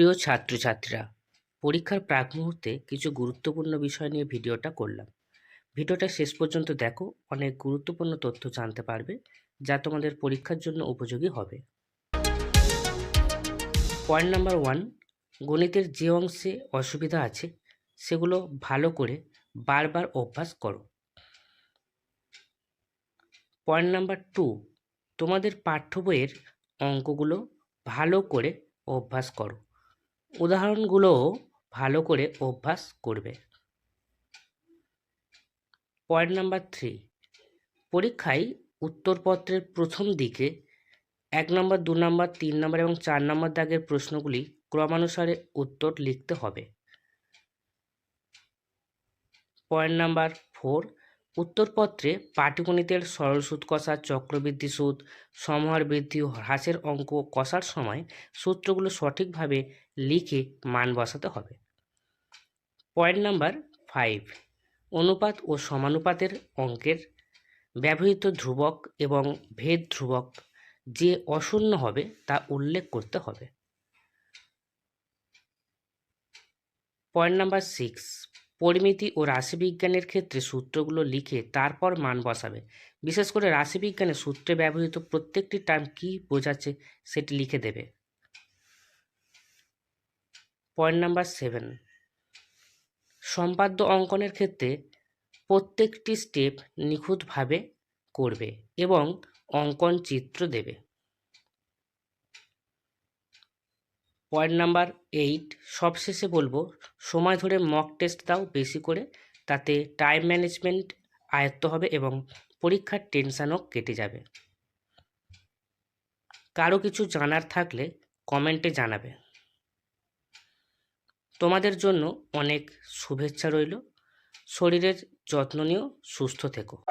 প্রিয় ছাত্রছাত্রীরা, পরীক্ষার প্রাক মুহূর্তে কিছু গুরুত্বপূর্ণ বিষয় নিয়ে ভিডিওটা করলাম। ভিডিওটা শেষ পর্যন্ত দেখো, অনেক গুরুত্বপূর্ণ তথ্য জানতে পারবে, যা তোমাদের পরীক্ষার জন্য উপযোগী হবে। পয়েন্ট নাম্বার ওয়ান, গণিতের যে অংশে অসুবিধা আছে, সেগুলো ভালো করে বারবার অভ্যাস করো। পয়েন্ট নাম্বার টু, তোমাদের পাঠ্য বইয়ের অঙ্কগুলো ভালো করে অভ্যাস করো। উদাহরণগুলোও ভালো করে অভ্যাস করবে। পয়েন্ট নাম্বার থ্রি, পরীক্ষায় উত্তরপত্রের প্রথম দিকে এক নম্বর, দু নম্বর, তিন নম্বর এবং চার নম্বর দাগের প্রশ্নগুলি ক্রমানুসারে উত্তর লিখতে হবে। পয়েন্ট নাম্বার ফোর উত্তরপত্রে পাটিগণিতের সরল সুদ কষা, চক্রবৃদ্ধি সুদ, সমহার বৃদ্ধি ও হ্রাসের অঙ্ক কষার সময় সূত্রগুলো সঠিকভাবে লিখে মান বসাতে হবে। পয়েন্ট নাম্বার ফাইভ, অনুপাত ও সমানুপাতের অঙ্কের ব্যবহৃত ধ্রুবক এবং ভেদ ধ্রুবক যে অশূন্য হবে তা উল্লেখ করতে হবে। পয়েন্ট নাম্বার সিক্স পরিমিতি ও রাশিবিজ্ঞানের ক্ষেত্রে সূত্রগুলো লিখে তারপর মান বসাবে। বিশেষ করে রাশিবিজ্ঞানে সূত্রে ব্যবহৃত প্রত্যেকটি টার্ম কী বোঝাচ্ছে সেটি লিখে দেবে। Point number seven. সম্পাদ্য অঙ্কনের ক্ষেত্রে প্রত্যেকটি স্টেপ নিখুঁতভাবে করবে এবং অঙ্কন চিত্র দেবে। পয়েন্ট নাম্বার এইট, সবশেষে বলব, সময় ধরে মক টেস্ট দাও বেশি করে, তাতে টাইম ম্যানেজমেন্ট আয়ত্ত হবে এবং পরীক্ষার টেনশানও কেটে যাবে। কারও কিছু জানার থাকলে কমেন্টে জানাবে। তোমাদের জন্য অনেক শুভেচ্ছা রইল। শরীরের যত্ন নিয়েও সুস্থ থেকো।